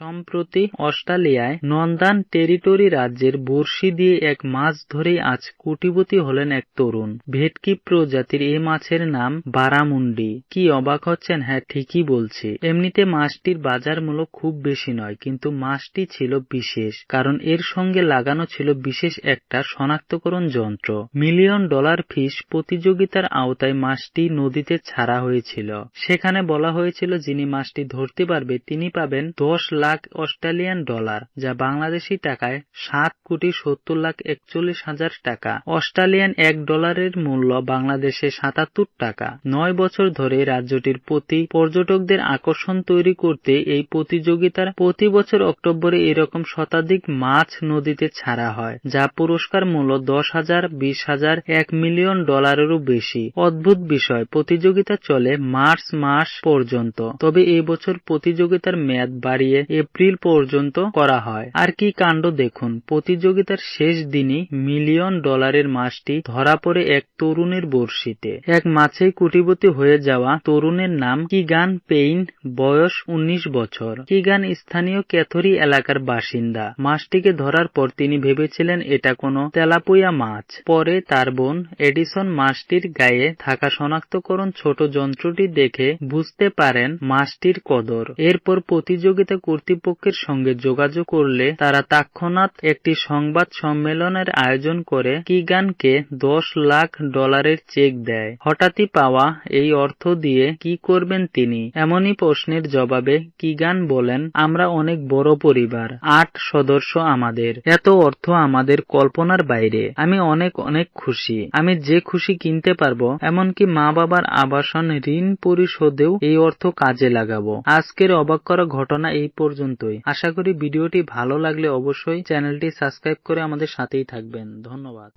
সম্প্রতি অস্ট্রেলিয়ায় নন্দান টেরিটরি রাজ্যের বড়শি দিয়ে এক মাছ ধরেই আজ কোটিপতি হলেন এক তরুণ। ভেটকি প্রজাতির এ মাছের নাম বারামুন্ডি। কি অবাক হচ্ছেন? হ্যাঁ ঠিকই বলছি। এমনিতে মাছটির বাজার মূল্য খুব বেশি নয়, কিন্তু মাছটি ছিল বিশেষ, কারণ এর সঙ্গে লাগানো ছিল বিশেষ একটা শনাক্তকরণ যন্ত্র। মিলিয়ন ডলার ফিস প্রতিযোগিতার আওতায় মাছটি নদীতে ছাড়া হয়েছিল। সেখানে বলা হয়েছিল, যিনি মাছটি ধরতে পারবে, তিনি পাবেন দশ লাখ অস্ট্রেলিয়ান ডলার, যা বাংলাদেশি টাকায় সাত কোটি সত্তর লাখ একচল্লিশ হাজার টাকা। অস্ট্রেলিয়ান এক ডলারের মূল্য বাংলাদেশে সাতাত্তর টাকা। নয় বছর ধরে রাজ্যটির প্রতি পর্যটকদের আকর্ষণ তৈরি করতে এই প্রতিযোগিতার প্রতি বছর অক্টোবরে এরকম শতাধিক মাছ নদীতে ছাড়া হয়, যা পুরস্কার মূল্য দশ হাজার, বিশ হাজার, এক মিলিয়ন ডলারেরও বেশি। অদ্ভুত বিষয়, প্রতিযোগিতা চলে মার্চ মাস পর্যন্ত। তবে এবছর প্রতিযোগিতার মেয়াদ বাড়িয়ে এপ্রিল পর্যন্ত করা হয়। আর কি কাণ্ড দেখুন। প্রতিযোগিতার শেষ দিনই মিলিয়ন ডলারের মাছটি ধরা পড়ে এক তরুণের বড়শিতে। এক মাছে কোটিপতি হয়ে যাওয়া তরুণের নাম কিগান পেইন, বয়স ১৯ বছর। কিগান স্থানীয় ক্যাথরি এলাকার বাসিন্দা। মাছটিকে ধরার পর তিনি ভেবেছিলেন এটা কোনো তেলাপুয়া মাছ। পরে তার বোন এডিসন মাছটির গায়ে থাকা শনাক্তকরণ ছোট যন্ত্রটি দেখে বুঝতে পারেন মাছটির কদর। এরপর প্রতিযোগিতা কর্তৃপক্ষের সঙ্গে যোগাযোগ করলে তারা তৎক্ষণাৎ একটি সংবাদ সম্মেলনের আয়োজন করে কিগানকে দশ লাখ ডলারের চেক দেয়। হঠাৎই পাওয়া এই অর্থ দিয়ে কি করবেন তিনি? এমনই প্রশ্নের জবাবে কিগান বলেন, আমরা অনেক বড় পরিবার, আট সদস্য আমাদের। এত অর্থ আমাদের কল্পনার বাইরে। আমি অনেক অনেক খুশি। আমি যে খুশি কিনতে পারব, এমনকি মা বাবার আবাসন ঋণ পরিশোধেও এই অর্থ কাজে লাগাবো। আজকের অবাক করা ঘটনা এই পর্যন্তই। আশা করি ভিডিওটি ভালো লাগলে অবশ্যই চ্যানেলটি সাবস্ক্রাইব করে আমাদের সাথেই থাকবেন। ধন্যবাদ।